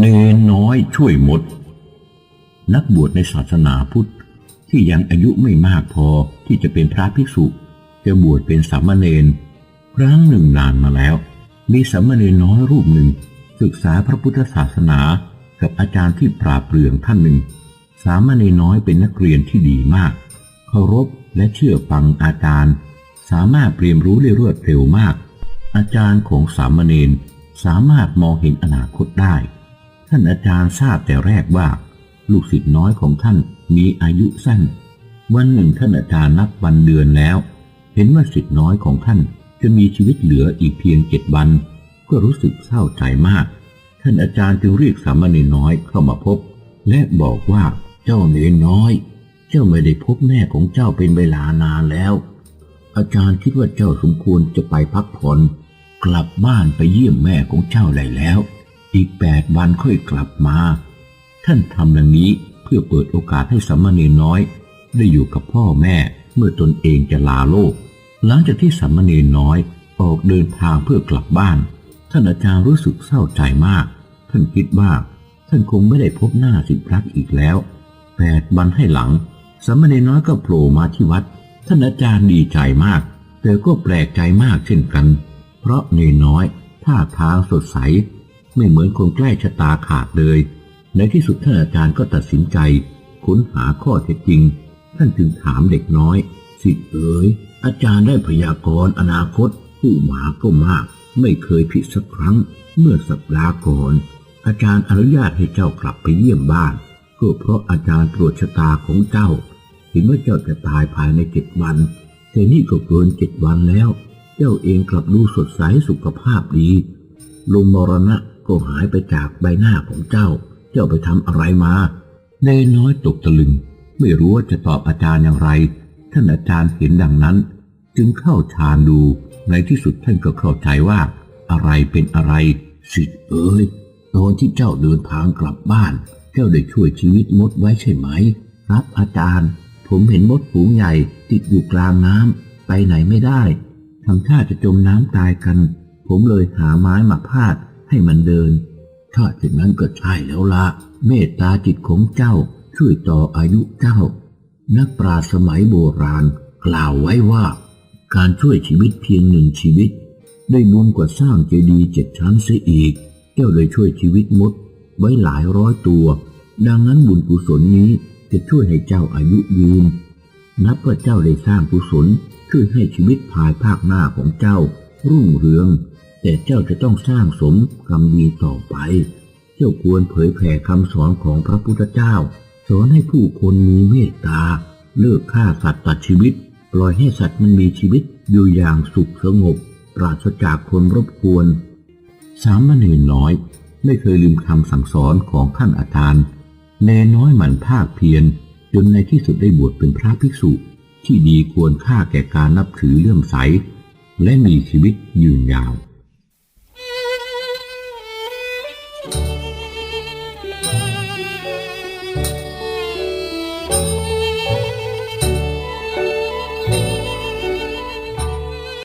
เนน้อยช่วยหมด นักบวชในศาสนาพุทธที่ยังอายุไม่มากพอที่จะเป็นพระภิกษุจะบวชเป็นสามเณรครั้งหนึ่งนานมาแล้ว มีสามเณรน้อยรูปหนึ่ง ศึกษาพระพุทธศาสนากับอาจารย์ที่ปราบเปรื่องท่านหนึ่ง สามเณรน้อยเป็นนักเรียนที่ดีมาก เคารพและเชื่อฟังอาจารย์ สามารถเรียนรู้ได้รวดเร็วมาก อาจารย์ของสามเณรสามารถมองเห็นอนาคตได้ ท่านอาจารย์ทราบแต่แรกว่า ลูกศิษย์น้อยของท่านมีอายุสั้น วันหนึ่งท่านอาจารย์นับวันเดือนแล้ว เห็นว่าศิษย์น้อยของท่านจะมีชีวิตเหลืออีกเพียงเจ็ดวัน ก็รู้สึกเศร้าใจมาก ท่านอาจารย์จึงเรียกสามเณรน้อยเข้ามาพบ และบอกว่าเจ้าเนรน้อย เจ้าไม่ได้พบแม่ของเจ้าเป็นเวลานานแล้ว อาจารย์คิดว่าเจ้าสมควรจะไปพักผ่อนกลับบ้านไปเยี่ยมแม่ของเจ้าได้แล้ว อีกแปดวันค่อยกลับมา ท่านทำดังนี้เพื่อเปิดโอกาสให้สามเณรน้อย ได้อยู่กับพ่อแม่เมื่อตนเองจะลาโลก หลังจากที่สามเณรน้อยออกเดินทางเพื่อกลับบ้าน ท่านอาจารย์รู้สึกเศร้าใจมาก ท่านคิดว่า ท่านคงไม่ได้พบหน้าสิทธิพระอีกแล้วแปดวันให้หลังสามเณรน้อยก็โผล่มาที่วัด ท่านอาจารย์ดีใจมาก แต่ก็แปลกใจมากเช่นกัน เพราะเนน้อยท่าทางสดใส ไม่เหมือนคนใกล้ชะตาขาดเลย ในที่สุดท่านอาจารย์ก็ตัดสินใจ ค้นหาข้อเท็จจริง ท่านจึงถามเด็กน้อย สิเอ๋ยอาจารย์ได้พยากรณ์อนาคต ผู้หมาก็มาก ไม่เคยผิดสักครั้ง เมื่อสัปดาห์ก่อนอาจารย์อนุญาตให้เจ้ากลับไปเยี่ยมบ้านก็เพราะอาจารย์ตรวจชะตาของเจ้าเห็นว่าเจ้าจะตายภายในเจ็ดวัน แต่นี่ก็เกินเจ็ดวันแล้ว เจ้าเองกลับดูสดใสสุขภาพดีลมมรณะ ก็หายไปจากใบหน้าของเจ้า เจ้าไปทำอะไรมาเนยน้อยตกตะลึง ไม่รู้ว่าจะตอบอาจารย์อย่างไร ท่านอาจารย์เห็นดังนั้น จึงเข้าฌานดู ในที่สุดท่านก็เข้าใจว่า อะไรเป็นอะไร สิทธิ์เอ๋ยตอนที่เจ้าเดินทางกลับบ้าน เจ้าได้ช่วยชีวิตมดไว้ใช่ไหม ครับอาจารย์ ผมเห็นมดฝูงใหญ่ติดอยู่กลางน้ำไปไหนไม่ได้ทำท่าจะจมน้ำตายกัน ผมเลยหาไม้มาพาด ให้มันเดิน ถ้าเช่นนั้นก็ใช่แล้วละเมตตาจิตของเจ้าช่วยต่ออายุเจ้า นักปราสมัยโบราณกล่าวไว้ว่า การช่วยชีวิตเพียงหนึ่งชีวิต ได้บุญกว่าสร้างเจดีย์เจ็ดชั้นเสียอีก เจ้าเลยช่วยชีวิตมดไว้หลายร้อยตัว ดังนั้นบุญกุศลนี้จะช่วยให้เจ้าอายุยืน นับว่าเจ้าได้สร้างกุศลช่วยให้ชีวิตภายภาคหน้าของเจ้า รุ่งเรือง แต่เจ้าจะต้องสร้างสมกรรมดีต่อไป เจ้าควรเผยแผ่คำสอนของพระพุทธเจ้า สอนให้ผู้คนมีเมตตา เลิกฆ่าสัตว์ตัดชีวิต ปล่อยให้สัตว์มันมีชีวิตอยู่อย่างสุขสงบ ปราศจากคนรบกวน สามเณรน้อย ไม่เคยลืมคำสั่งสอนของท่านอาจารย์เนน้อยหมั่นภาคเพียรจนในที่สุดได้บวชเป็นพระภิกษุที่ดีควรค่าแก่การนับถือเลื่อมใส และมีชีวิตยืนยาว